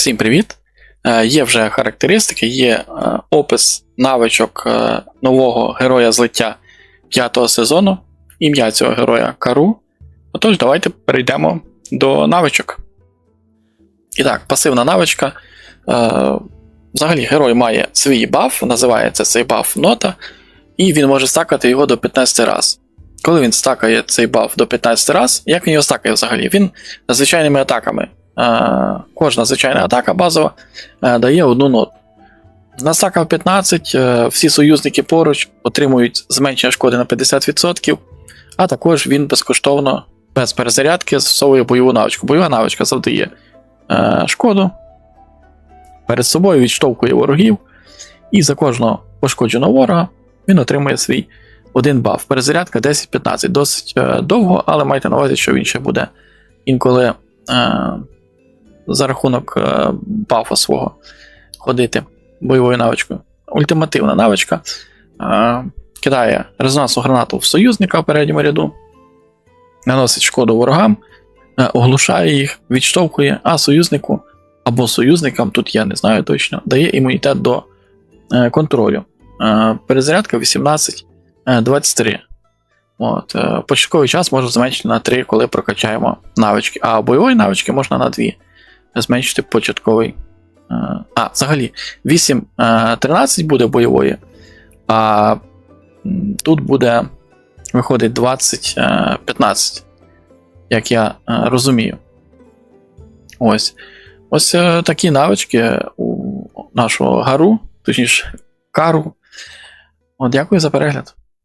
Всім привіт! Е, Є вже характеристики, є е, опис навичок е, нового героя злиття п'ятого сезону. Ім'я цього героя Кару. Отож, давайте перейдемо до навичок. І так, пасивна навичка. Взагалі, герой має свій баф, називається цей баф нота, і він може стакати його до 15 раз. Коли він стакає цей баф до 15 раз, як він його стакає взагалі? Він звичайними атаками. Е, Кожна звичайна атака базова е, дає одну ноту. Настакав 15, е, всі союзники поруч отримують зменшення шкоди на 50%, а також він безкоштовно, без перезарядки, застосовує бойову навичку. Бойова навичка завдає е, шкоду, перед собою відштовхує ворогів, і за кожного пошкодженого ворога він отримує свій один баф. Перезарядка 10-15. Досить довго, але майте на увазі, що він ще буде інколи за рахунок е, бафа свого ходити бойовою навичкою. Ультимативна навичка. Е, кидає резонансну гранату в союзника в передньому ряду, наносить шкоду ворогам, е, оглушає їх, відштовхує, а союзнику або союзникам, тут я не знаю точно, дає імунітет до контролю. Перезарядка 18-23. От, початковий час можна зменшити на 3, коли прокачаємо навички, а бойової навички можна на 2 зменшити початковий. е, А, взагалі, 8-13 буде бойової, а тут буде виходить 20-15, як я е, розумію. Ось. Ось е, такі навички у нашого гару, точніше, кару. От, дякую за перегляд.